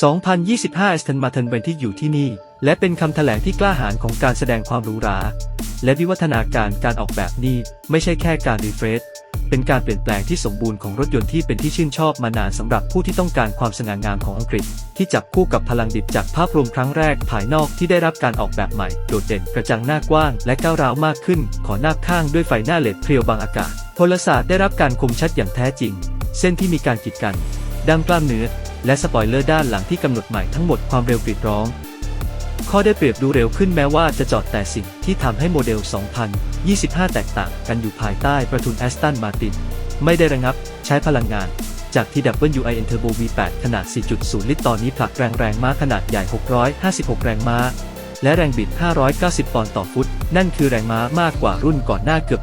2025 Aston Martin เป็นที่อยู่ที่นี่ และเป็นคำแถลงที่กล้าหาญของการแสดงความหรูหรา และวิวัฒนาการการออกแบบนี้ไม่ใช่แค่การรีเฟรชเป็นการเปลี่ยนแปลงที่สมบูรณ์ของรถยนต์ที่เป็นที่ชื่นชอบมานานสำหรับผู้ที่ต้องการความสง่างามของอังกฤษ ที่จับคู่กับพลังดิบจากภาพรวมครั้งแรกภายนอกที่ได้รับการออกแบบใหม่ โดดเด่นกระจังหน้ากว้าง และก้าวร้าวมากขึ้น ขอหน้าข้างด้วยไฟหน้าเลดเพรียวบางอากาศพลศาสตร์ได้รับการคมชัดอย่างแท้จริง เส้นที่มีการกีดกันดั้งกล้ามเนื้อ และสปอยเลอร์ด้านหลังที่กำหนดใหม่ทั้งหมดความเร็วกรีดร้อง ข้อได้เปรียบดูเร็วขึ้นแม้ว่าจะจอดแต่สิ่งที่ทำให้โมเดล 2025 แตกต่างกันอยู่ภายใต้ประทุนแอสตันมาตินไม่ได้ระงับใช้พลังงาน จากที่ WIN Turbo V8 ขนาด 4.0 ลิตรตอนนี้ผลักแรงแรงม้าขนาดใหญ่ 656 แรงม้า และแรงบิด 590 ปอนด์ต่อฟุต นั่นคือแรงม้ามากกว่ารุ่นก่อนหน้าเกือบ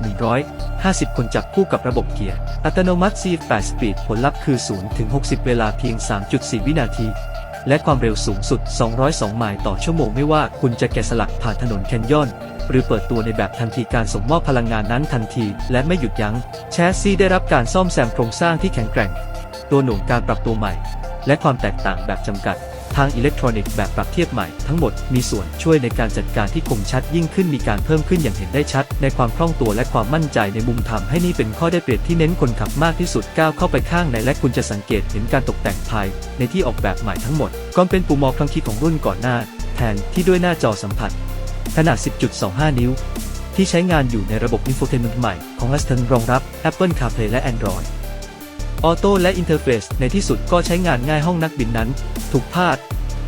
50 คนจับคู่กับระบบเกียร์ อัตโนมัติ C8 Speed ผลลัพธ์คือ 0 ถึง 60 เวลาเพียง 3.4 วินาที และความเร็วสูงสุด 202 ไมล์ต่อชั่วโมงไม่ว่าคุณจะแกะสลักผ่านถนนแคนยอน หรือเปิดตัวในแบบทันทีการส่งมอบพลังงานนั้นทันที และไม่หยุดยัง้ง แชสซีได้รับการซ่อมแซมโครงสร้างที่แข็งแกร่ง ตัวหน่วงการปรับตัวใหม่ และความแตกต่างแบบจำกัด ทางอิเล็กทรอนิกส์แบบปรับเทียบใหม่ทั้งหมดมีส่วนช่วยในการจัดการที่คมชัดยิ่งขึ้นมีการเพิ่มขึ้นอย่างเห็นได้ชัด ในความคล่องตัวและความมั่นใจในมุมทำให้นี่เป็นข้อได้เปรียบที่เน้นคนขับมากที่สุดก้าวเข้าไปข้างในและคุณจะสังเกตเห็นการตกแต่งภายในที่ออกแบบใหม่ทั้งหมดก็เป็นปุ่มมอครั้งคิดของรุ่นก่อนหน้า แทนที่ด้วยหน้าจอสัมผัส ขนาด 10.25 นิ้ว ที่ใช้งานอยู่ในระบบ Infotainment ใหม่ของ Aston รองรับ Apple CarPlay และ Android ออโต้และอินเทอร์เฟซในที่สุดก็ใช้งานง่ายห้องนักบินนั้น ถูกพาด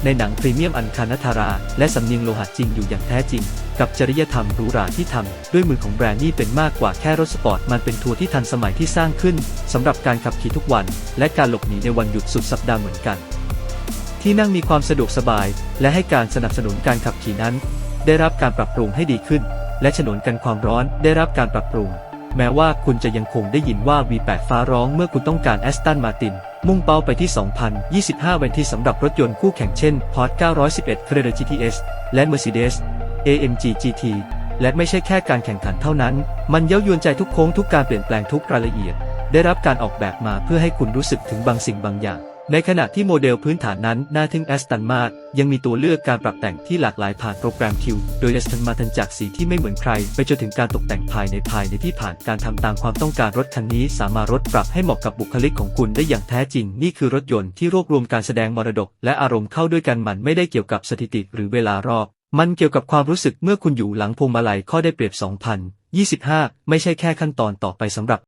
ในหนังพรีเมียมอันคานาทารา และสำเนียงโลหะจริงอยู่อย่างแท้จริง กับจริยธรรมหรูหราที่ทำด้วยมือของแบรนด์นี่เป็นมากกว่าแค่รถสปอร์ต มันเป็นทัวร์ที่ทันสมัยที่สร้างขึ้นสำหรับการขับขี่ทุกวัน และการหลบหนีในวันหยุดสุดสัปดาห์เหมือนกัน ที่นั่งมีความสะดวกสบาย และให้การสนับสนุนการขับขี่นั้น ได้รับการปรับปรุงให้ดีขึ้น และฉนวนกันความร้อนได้รับการปรับปรุง แม้ว่าคุณจะยังคงได้ยินว่า V8 ฟ้าร้องเมื่อคุณต้องการ Aston Martin มุ่งเป้าไปที่ 2025 เวนที่สำหรับรถยนต์คู่แข่งเช่น Porsche 911 Carrera GTS และ Mercedes AMG GT และไม่ใช่แค่การแข่งขันเท่านั้น มันเย้ายวนใจทุกโค้งทุกการเปลี่ยนแปลงทุกรายละเอียด ได้รับการออกแบบมาเพื่อให้คุณรู้สึกถึงบางสิ่งบางอย่าง ในขณะที่โมเดลพื้นฐานนั้นน่าทึ่งแอสตันมากยังมีตัวเลือกการปรับแต่งที่หลากหลายผ่านโปรแกรมคิว โดยแอสตันมาทันจากสีที่ไม่เหมือนใคร ไปจนถึงการตกแต่งภายในภายในที่ผ่านการทำตามความต้องการรถคันนี้ สามารถรถปรับให้เหมาะกับบุคลิกของคุณได้อย่างแท้จริง นี่คือรถยนต์ที่รวบรวมการแสดงมรดก และอารมณ์เข้าด้วยกันมันไม่ได้เกี่ยวกับสถิติหรือเวลารอบ มันเกี่ยวกับความรู้สึกเมื่อคุณอยู่หลังพวงมาลัยข้อได้เปรียบ 2025 ไม่ใช่แค่ขั้นตอนต่อไปสำหรับ